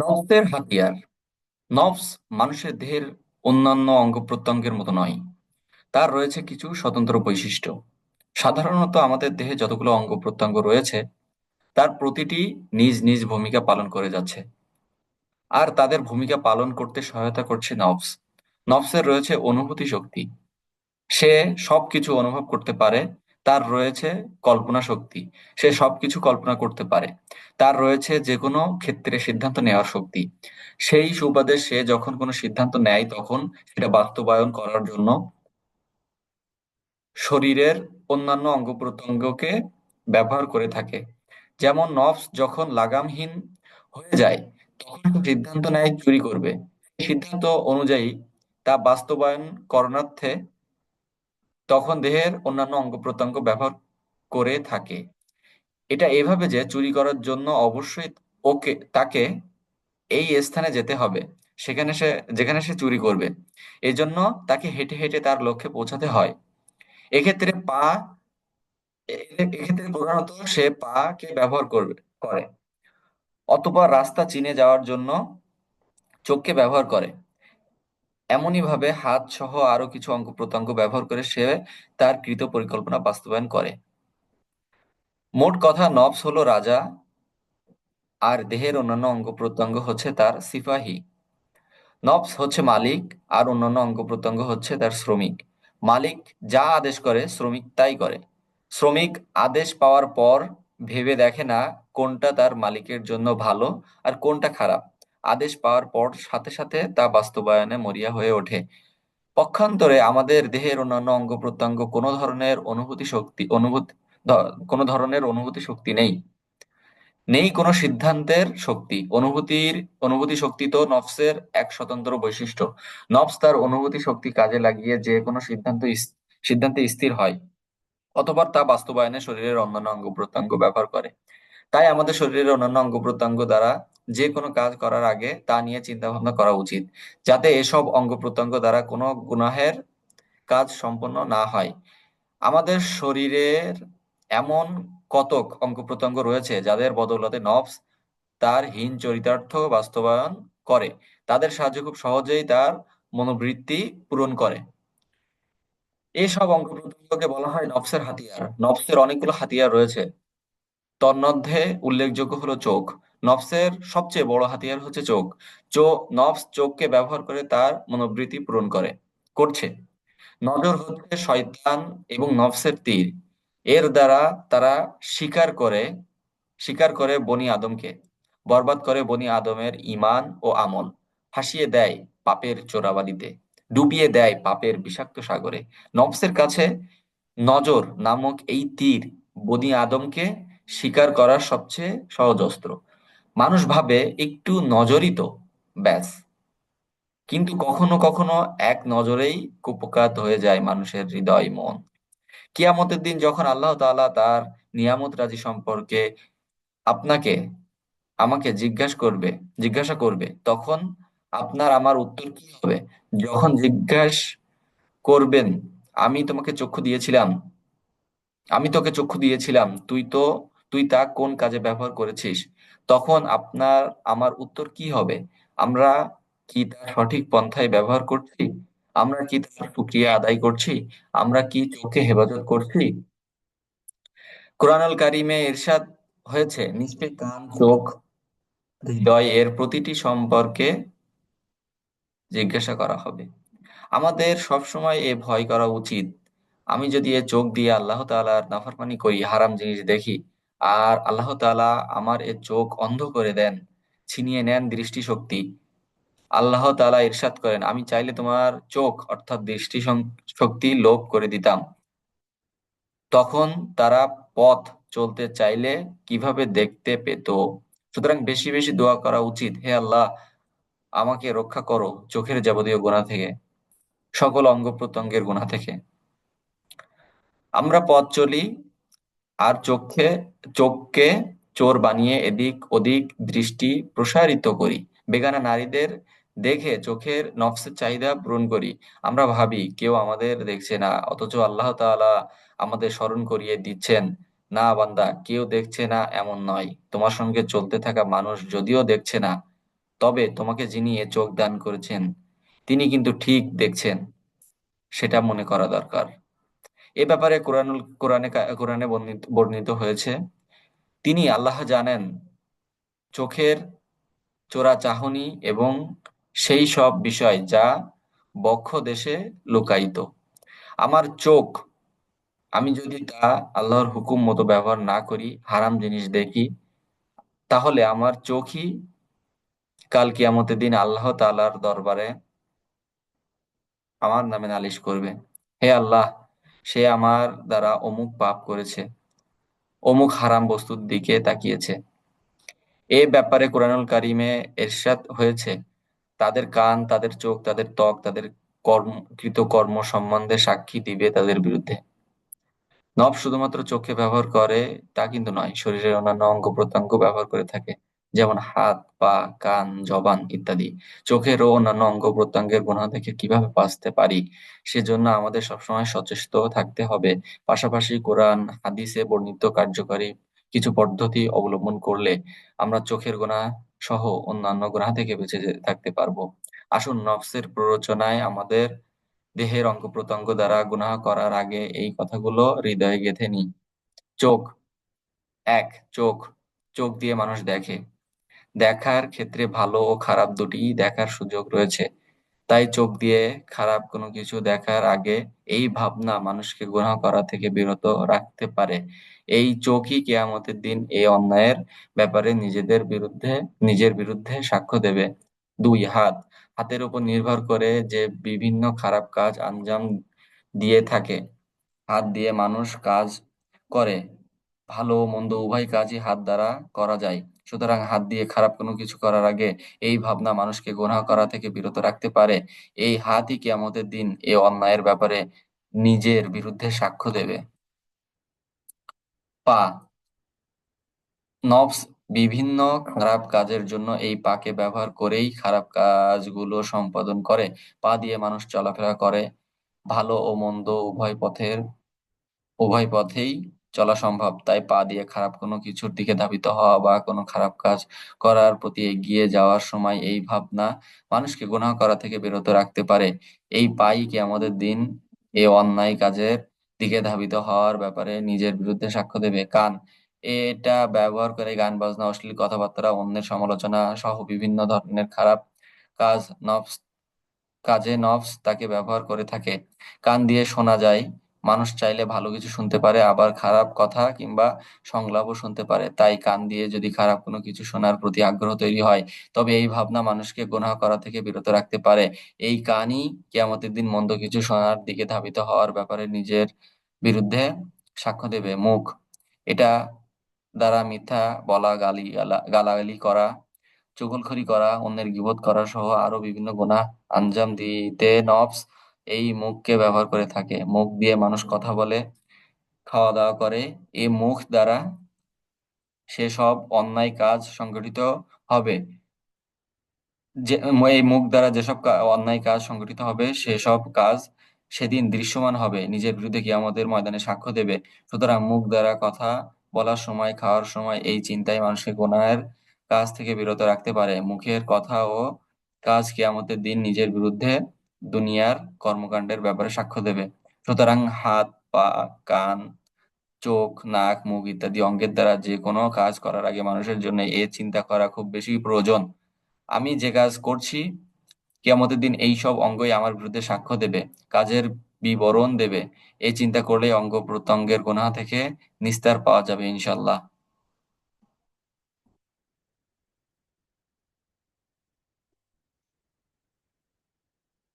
নফসের হাতিয়ার। নফস মানুষের দেহের অন্যান্য অঙ্গ প্রত্যঙ্গের মতো নয়। তার রয়েছে কিছু স্বতন্ত্র বৈশিষ্ট্য। সাধারণত আমাদের দেহে যতগুলো অঙ্গ প্রত্যঙ্গ রয়েছে, তার প্রতিটি নিজ নিজ ভূমিকা পালন করে যাচ্ছে। আর তাদের ভূমিকা পালন করতে সহায়তা করছে নফস। নফসের রয়েছে অনুভূতি শক্তি। সে সবকিছু অনুভব করতে পারে তার রয়েছে কল্পনা শক্তি। সে সবকিছু কল্পনা করতে পারে। তার রয়েছে যে কোনো ক্ষেত্রে সিদ্ধান্ত নেওয়ার শক্তি। সেই সুবাদে সে যখন কোনো সিদ্ধান্ত নেয়, তখন সেটা বাস্তবায়ন করার জন্য শরীরের অন্যান্য অঙ্গ প্রত্যঙ্গকে ব্যবহার করে থাকে। যেমন নফস যখন লাগামহীন হয়ে যায়, তখন সিদ্ধান্ত নেয় চুরি করবে। সিদ্ধান্ত অনুযায়ী তা বাস্তবায়ন করণার্থে তখন দেহের অন্যান্য অঙ্গ প্রত্যঙ্গ ব্যবহার করে থাকে। এটা এভাবে যে চুরি করার জন্য অবশ্যই ওকে, তাকে এই স্থানে যেতে হবে, সেখানে সে, যেখানে সে চুরি করবে। এই জন্য তাকে হেঁটে হেঁটে তার লক্ষ্যে পৌঁছাতে হয়। এক্ষেত্রে পা, এক্ষেত্রে প্রধানত সে পা কে ব্যবহার করবে, করে। অথবা রাস্তা চিনে যাওয়ার জন্য চোখকে ব্যবহার করে। এমনই ভাবে হাত সহ আরও কিছু অঙ্গ প্রত্যঙ্গ ব্যবহার করে সে তার কৃত পরিকল্পনা বাস্তবায়ন করে। মোট কথা, নবস হলো রাজা আর দেহের অন্যান্য অঙ্গ প্রত্যঙ্গ হচ্ছে তার সিপাহী। নফস হচ্ছে মালিক আর অন্যান্য অঙ্গ প্রত্যঙ্গ হচ্ছে তার শ্রমিক। মালিক যা আদেশ করে, শ্রমিক তাই করে। শ্রমিক আদেশ পাওয়ার পর ভেবে দেখে না কোনটা তার মালিকের জন্য ভালো আর কোনটা খারাপ। আদেশ পাওয়ার পর সাথে সাথে তা বাস্তবায়নে মরিয়া হয়ে ওঠে। পক্ষান্তরে আমাদের দেহের অন্যান্য অঙ্গ প্রত্যঙ্গ কোনো ধরনের অনুভূতি শক্তি, অনুভূতি কোনো ধরনের অনুভূতি শক্তি নেই। নেই কোনো সিদ্ধান্তের শক্তি। অনুভূতির, অনুভূতি শক্তি তো নফসের এক স্বতন্ত্র বৈশিষ্ট্য। নফস তার অনুভূতি শক্তি কাজে লাগিয়ে যে কোনো সিদ্ধান্ত সিদ্ধান্তে স্থির হয়, অথবা তা বাস্তবায়নে শরীরের অন্যান্য অঙ্গ প্রত্যঙ্গ ব্যবহার করে। তাই আমাদের শরীরের অন্যান্য অঙ্গ প্রত্যঙ্গ দ্বারা যে কোনো কাজ করার আগে তা নিয়ে চিন্তা ভাবনা করা উচিত, যাতে এসব অঙ্গ প্রত্যঙ্গ দ্বারা কোনো গুনাহের কাজ সম্পন্ন না হয়। আমাদের শরীরের এমন কতক অঙ্গ প্রত্যঙ্গ রয়েছে যাদের বদৌলতে নফস তার হীন চরিতার্থ বাস্তবায়ন করে, তাদের সাহায্য খুব সহজেই তার মনোবৃত্তি পূরণ করে। এসব অঙ্গ প্রত্যঙ্গকে বলা হয় নফসের হাতিয়ার। নফসের অনেকগুলো হাতিয়ার রয়েছে। তন্মধ্যে উল্লেখযোগ্য হলো চোখ। নফসের সবচেয়ে বড় হাতিয়ার হচ্ছে চোখ। চো, নফস চোখকে ব্যবহার করে তার মনোবৃত্তি পূরণ করে, করছে। নজর হচ্ছে শয়তান এবং নফসের তীর। এর দ্বারা তারা শিকার করে শিকার করে বনি আদমকে, বরবাদ করে বনি আদমের ঈমান ও আমল। ভাসিয়ে দেয় পাপের চোরাবালিতে, ডুবিয়ে দেয় পাপের বিষাক্ত সাগরে। নফসের কাছে নজর নামক এই তীর বনি আদমকে শিকার করার সবচেয়ে সহজ অস্ত্র। মানুষ ভাবে একটু নজরই তো, ব্যাস। কিন্তু কখনো কখনো এক নজরেই কুপকাত হয়ে যায় মানুষের হৃদয়, মন। কিয়ামতের দিন যখন আল্লাহ তাআলা তার নিয়ামত রাজি সম্পর্কে আপনাকে, আমাকে জিজ্ঞাসা করবে জিজ্ঞাসা করবে, তখন আপনার আমার উত্তর কি হবে? যখন জিজ্ঞাসা করবেন, আমি তোমাকে চক্ষু দিয়েছিলাম। আমি তোকে চক্ষু দিয়েছিলাম। তুই তো, তুই তা কোন কাজে ব্যবহার করেছিস? তখন আপনার, আমার উত্তর কি হবে? আমরা কি তার সঠিক পন্থায় ব্যবহার করছি? আমরা কি তার শুকরিয়া আদায় করছি? আমরা কি চোখে হেফাজত করছি? কোরআনুল কারিমে ইরশাদ হয়েছে নিশ্চয় কান, চোখ, হৃদয় এর প্রতিটি সম্পর্কে জিজ্ঞাসা করা হবে। আমাদের সবসময় এ ভয় করা উচিত। আমি যদি এ চোখ দিয়ে আল্লাহ তাআলার নাফরমানি করি, হারাম জিনিস দেখি আর আল্লাহ তাআলা আমার এ চোখ অন্ধ করে দেন, ছিনিয়ে নেন দৃষ্টিশক্তি। আল্লাহ তাআলা ইরশাদ করেন, আমি চাইলে তোমার চোখ অর্থাৎ দৃষ্টি শক্তি লোপ করে দিতাম। তখন তারা পথ চলতে চাইলে কীভাবে দেখতে পেত? সুতরাং বেশি বেশি দোয়া করা উচিত, হে আল্লাহ, আমাকে রক্ষা করো চোখের যাবতীয় গুনাহ থেকে, সকল অঙ্গ প্রত্যঙ্গের গুনাহ থেকে। আমরা পথ চলি আর চোখে, চোখকে চোর বানিয়ে এদিক ওদিক দৃষ্টি প্রসারিত করি। বেগানা নারীদের দেখে চোখের নফসের চাহিদা পূরণ করি। আমরা ভাবি, কেউ আমাদের দেখছে না, অথচ আল্লাহ তাআলা আমাদের স্মরণ করিয়ে দিচ্ছেন। না বান্দা, কেউ দেখছে না এমন নয়। তোমার সঙ্গে চলতে থাকা মানুষ যদিও দেখছে না, তবে তোমাকে যিনি এ চোখ দান করেছেন, তিনি কিন্তু ঠিক দেখছেন। সেটা মনে করা দরকার। এ ব্যাপারে কোরআনুল, কোরআনে কোরআনে বর্ণিত হয়েছে। তিনি আল্লাহ জানেন চোখের চোরা চাহনি এবং সেই সব বিষয় যা বক্ষ দেশে লুকায়িত। আমার চোখ, আমি যদি তা আল্লাহর হুকুম মতো ব্যবহার না করি, হারাম জিনিস দেখি, তাহলে আমার চোখই কাল কিয়ামতের দিন আল্লাহ তাআলার দরবারে আমার নামে নালিশ করবে। হে আল্লাহ সে আমার দ্বারা অমুক পাপ করেছে, অমুক হারাম বস্তুর দিকে তাকিয়েছে। এ ব্যাপারে কোরআনুল কারিমে এরশাদ হয়েছে, তাদের কান, তাদের চোখ, তাদের ত্বক, তাদের কর্ম কৃত কর্ম সম্বন্ধে সাক্ষী দিবে তাদের বিরুদ্ধে। নখ শুধুমাত্র চোখে ব্যবহার করে তা কিন্তু নয়, শরীরের অন্যান্য অঙ্গ প্রত্যঙ্গ ব্যবহার করে থাকে। যেমন হাত, পা, কান, জবান ইত্যাদি। চোখের ও অন্যান্য অঙ্গ প্রত্যঙ্গের গুনাহ থেকে কীভাবে বাঁচতে পারি, সেজন্য আমাদের সবসময় সচেষ্ট থাকতে হবে। পাশাপাশি কোরআন, হাদিসে বর্ণিত কার্যকারী কিছু পদ্ধতি অবলম্বন করলে আমরা চোখের গোনা সহ অন্যান্য গুনাহ থেকে বেঁচে থাকতে পারব। আসুন নফসের প্ররোচনায় আমাদের দেহের অঙ্গ প্রত্যঙ্গ দ্বারা গুনাহ করার আগে এই কথাগুলো হৃদয়ে গেঁথে নিই। চোখ। এক, চোখ। চোখ দিয়ে মানুষ দেখে। দেখার ক্ষেত্রে ভালো ও খারাপ দুটিই দেখার সুযোগ রয়েছে। তাই চোখ দিয়ে খারাপ কোনো কিছু দেখার আগে এই ভাবনা মানুষকে গুনাহ করা থেকে বিরত রাখতে পারে। এই চোখই কেয়ামতের দিন এই অন্যায়ের ব্যাপারে নিজেদের বিরুদ্ধে, নিজের বিরুদ্ধে সাক্ষ্য দেবে। দুই, হাত। হাতের উপর নির্ভর করে যে বিভিন্ন খারাপ কাজ আঞ্জাম দিয়ে থাকে। হাত দিয়ে মানুষ কাজ করে। ভালো, মন্দ উভয় কাজই হাত দ্বারা করা যায়। সুতরাং হাত দিয়ে খারাপ কোনো কিছু করার আগে এই ভাবনা মানুষকে গোনা করা থেকে বিরত রাখতে পারে। এই হাতই কিয়ামতের দিন এ অন্যায়ের ব্যাপারে নিজের বিরুদ্ধে সাক্ষ্য দেবে। পা নফস বিভিন্ন খারাপ কাজের জন্য এই পাকে ব্যবহার করেই খারাপ কাজগুলো সম্পাদন করে। পা দিয়ে মানুষ চলাফেরা করে। ভালো ও মন্দ উভয় পথের, উভয় পথেই চলা সম্ভব। তাই পা দিয়ে খারাপ কোনো কিছুর দিকে ধাবিত হওয়া বা কোনো খারাপ কাজ করার প্রতি এগিয়ে যাওয়ার সময় এই ভাবনা মানুষকে গুনাহ করা থেকে বিরত রাখতে পারে। এই পাই কি আমাদের দিন এ অন্যায় কাজের দিকে ধাবিত হওয়ার ব্যাপারে নিজের বিরুদ্ধে সাক্ষ্য দেবে? কান, এটা ব্যবহার করে গান, বাজনা, অশ্লীল কথাবার্তা, অন্যের সমালোচনা সহ বিভিন্ন ধরনের খারাপ কাজ নফস, কাজে নফস তাকে ব্যবহার করে থাকে। কান দিয়ে শোনা যায় মানুষ চাইলে ভালো কিছু শুনতে পারে, আবার খারাপ কথা কিংবা সংলাপও শুনতে পারে। তাই কান দিয়ে যদি খারাপ কোনো কিছু শোনার প্রতি আগ্রহ তৈরি হয়, তবে এই ভাবনা মানুষকে গুনাহ করা থেকে বিরত রাখতে পারে। এই কানই কিয়ামতের দিন মন্দ কিছু শোনার দিকে ধাবিত হওয়ার ব্যাপারে নিজের বিরুদ্ধে সাক্ষ্য দেবে। মুখ, এটা দ্বারা মিথ্যা বলা, গালি, গালা, গালাগালি করা, চুগলখড়ি করা, অন্যের গিবোধ করা সহ আরও বিভিন্ন গুনাহ, আঞ্জাম দিতে নফস এই মুখকে ব্যবহার করে থাকে। মুখ দিয়ে মানুষ কথা বলে খাওয়া দাওয়া করে। এই মুখ দ্বারা সেসব অন্যায় কাজ সংগঠিত হবে। যে, এই মুখ দ্বারা যেসব অন্যায় কাজ সংগঠিত হবে সেসব কাজ সেদিন দৃশ্যমান হবে। নিজের বিরুদ্ধে কিয়ামতের ময়দানে সাক্ষ্য দেবে। সুতরাং মুখ দ্বারা কথা বলার সময়, খাওয়ার সময় এই চিন্তায় মানুষকে গুনাহের কাজ থেকে বিরত রাখতে পারে। মুখের কথা ও কাজ কিয়ামতের দিন নিজের বিরুদ্ধে দুনিয়ার কর্মকাণ্ডের ব্যাপারে সাক্ষ্য দেবে। সুতরাং হাত, পা, কান, চোখ, নাক, মুখ ইত্যাদি অঙ্গের দ্বারা যে কোনো কাজ করার আগে মানুষের জন্য এ চিন্তা করা খুব বেশি প্রয়োজন। আমি যে কাজ করছি, কিয়ামতের দিন এই সব অঙ্গই আমার বিরুদ্ধে সাক্ষ্য দেবে, কাজের বিবরণ দেবে। এই চিন্তা করলে অঙ্গ প্রত্যঙ্গের গুনাহ থেকে নিস্তার পাওয়া যাবে ইনশাল্লাহ